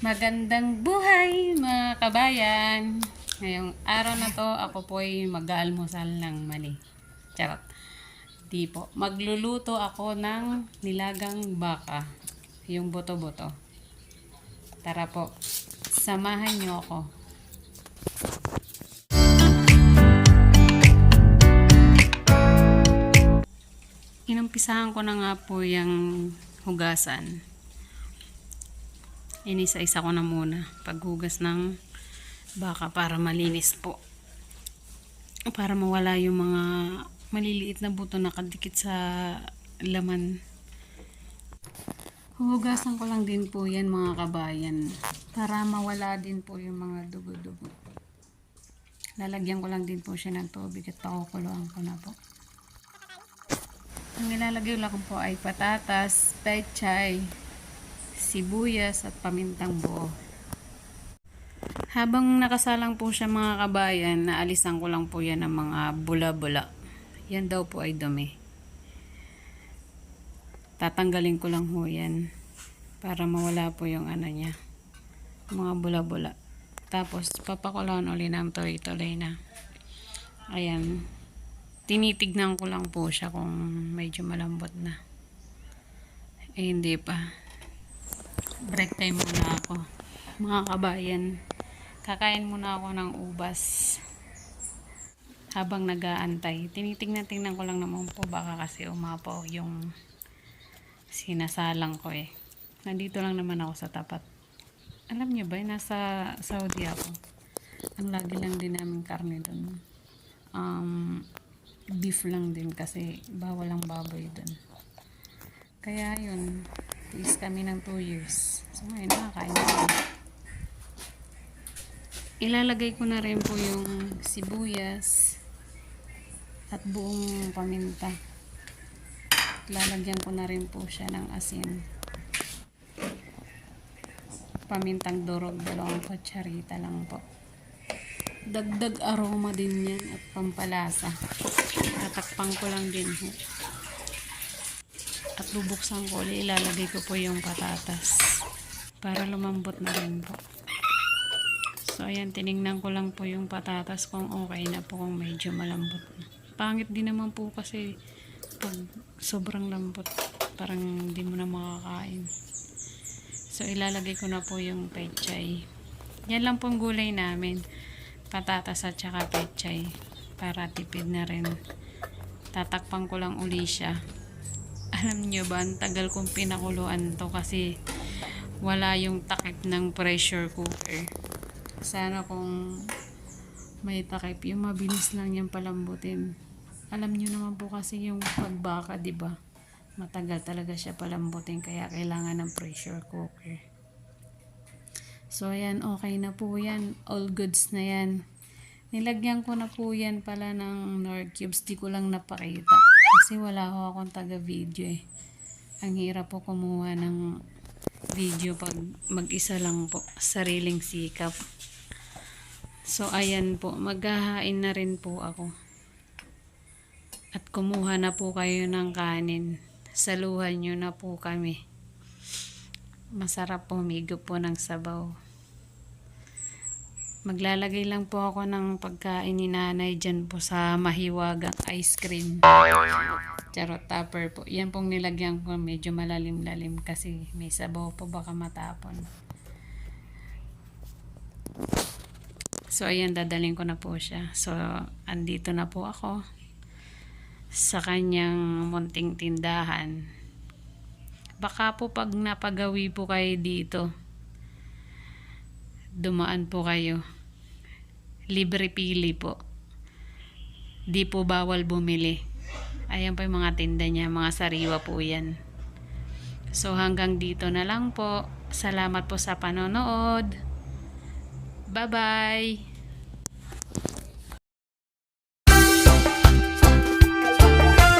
Magandang buhay mga kabayan. Ngayong araw na to, ako po ay mag-aalmusal ng mani. Charot. Di po. Magluluto ako ng nilagang baka. Yung buto-buto. Tara po. Samahan niyo ako. Inumpisahan ko na nga po yung hugasan. Inisa-isa ko na muna paghugas ng baka para malinis po. Para mawala yung mga maliliit na buto na kadikit sa laman. Huhugasan ko lang din po yan mga kabayan para mawala din po yung mga dugo-dugo. Lalagyan ko lang din po siya ng tubig at pakukuluan ko na po. Ang nilalagay lang po ay patatas, pechay, sibuyas at pamintang buo. Habang nakasalang po siya mga kabayan, naalisan ko lang po yan ng mga bula-bula. Yan daw po ay dumi. Tatanggalin ko lang ho yan para mawala po yung ano niya. Mga bula-bula. Tapos papakulawan uli ng tuloy-tuloy na. Ayan. Tinitignan ko lang po siya kung medyo malambot na. Eh hindi pa break time muna ako. Mga kabayan, kakain muna ako ng ubas habang nag-aantay. Tinitingnan-tingnan ko lang naman po baka kasi umapaw yung sinasalang ko eh. Nandito lang naman ako sa tapat. Alam niyo ba, nasa Saudi ako. Ang lagi lang din namin karne doon. Um, beef lang din kasi bawal ang baboy doon. Kaya yun, Tiis kami ng 2 years. So ngayon nakakain na kami. Ilalagay ko na rin po yung sibuyas at buong paminta. Lalagyan ko na rin po siya ng asin. Pamintang durog, dalawang kutsarita lang po. Dagdag aroma din yan at pampalasa. Tatakpan ko lang din bubuksan ko ulit. Ilalagay ko po yung patatas para lumambot na rin po. So ayan tiningnan ko lang po yung patatas kung okay na po kung medyo malambot na. Pangit din naman po kasi pag sobrang lambot parang hindi mo na makakain. So ilalagay ko na po yung pechay. Yan lang pong gulay namin. Patatas at saka pechay para tipid na rin. Tatakpan ko lang uli siya alam nyo ba, ang tagal kong pinakuluan to kasi wala yung takip ng pressure cooker. Sana kung may takip, yung mabilis lang yung palambutin. Alam nyo naman po kasi yung pagbaka, ba? Matagal talaga siya palambutin kaya kailangan ng pressure cooker. So, ayan, okay na po yan. All goods na yan. Nilagyan ko na po yan pala ng Nor Cubes. Di ko lang napakita. Kasi wala ho akong taga-video eh. Ang hirap po kumuha ng video pag mag-isa lang po. Sariling sikap. So, ayan po. Maghahain na rin po ako. At kumuha na po kayo ng kanin. Saluhan nyo na po kami. Masarap po. Migo po ng sabaw. Maglalagay lang po ako ng pagkain ni nanay dyan po sa mahiwagang ice cream. Charot topper po. Yan pong nilagyan ko medyo malalim-lalim kasi may sabaw po baka matapon. So ayan, dadaling ko na po siya. So andito na po ako sa kanyang munting tindahan. Baka po pag napagawi po kayo dito, dumaan po kayo. Libre pili po. Di po bawal bumili. Ayan po yung mga tinda niya, mga sariwa po yan. So hanggang dito na lang po. Salamat po sa panonood. Bye-bye!